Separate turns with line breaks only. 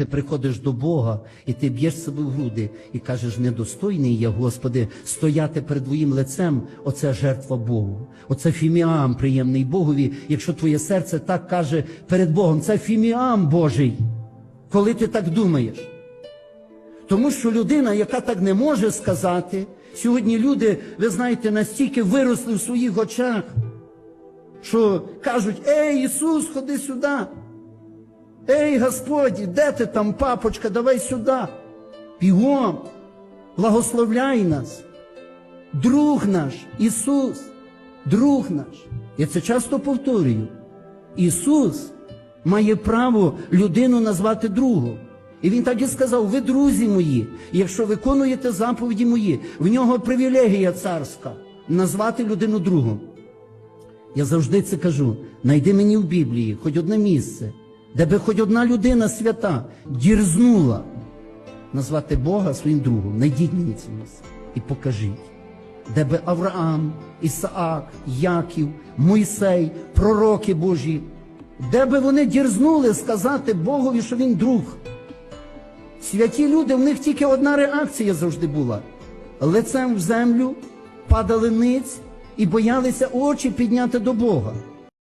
Ти приходиш до Бога, і ти б'єш себе в груди і кажеш, недостойний я, Господи, стояти перед Твоїм лицем, оце жертва Богу. Оце фіміам приємний Богові, якщо твоє серце так каже перед Богом. Це фіміам Божий, коли ти так думаєш. Тому що людина, яка так не може сказати, сьогодні люди, ви знаєте, настільки виросли в своїх очах, що кажуть, ей, Ісус, ходи сюди. Ей, Господі, де ти там, папочка, давай сюди. Бігом, благословляй нас. Друг наш, Ісус, друг наш. Я це часто повторюю. Ісус має право людину назвати другом. І він так і сказав: ви друзі мої, якщо виконуєте заповіді мої, в нього привілегія царська назвати людину другом. Я завжди це кажу. Найди мені в Біблії хоч одне місце, де би хоч одна людина свята дірзнула назвати Бога своїм другом. Найдіть мені це місце і покажіть, де би Авраам, Ісаак, Яків, Мойсей, пророки Божі, де би вони дірзнули сказати Богові, що він друг. Святі люди, в них тільки одна реакція завжди була: лицем в землю, падали ниць і боялися очі підняти до Бога.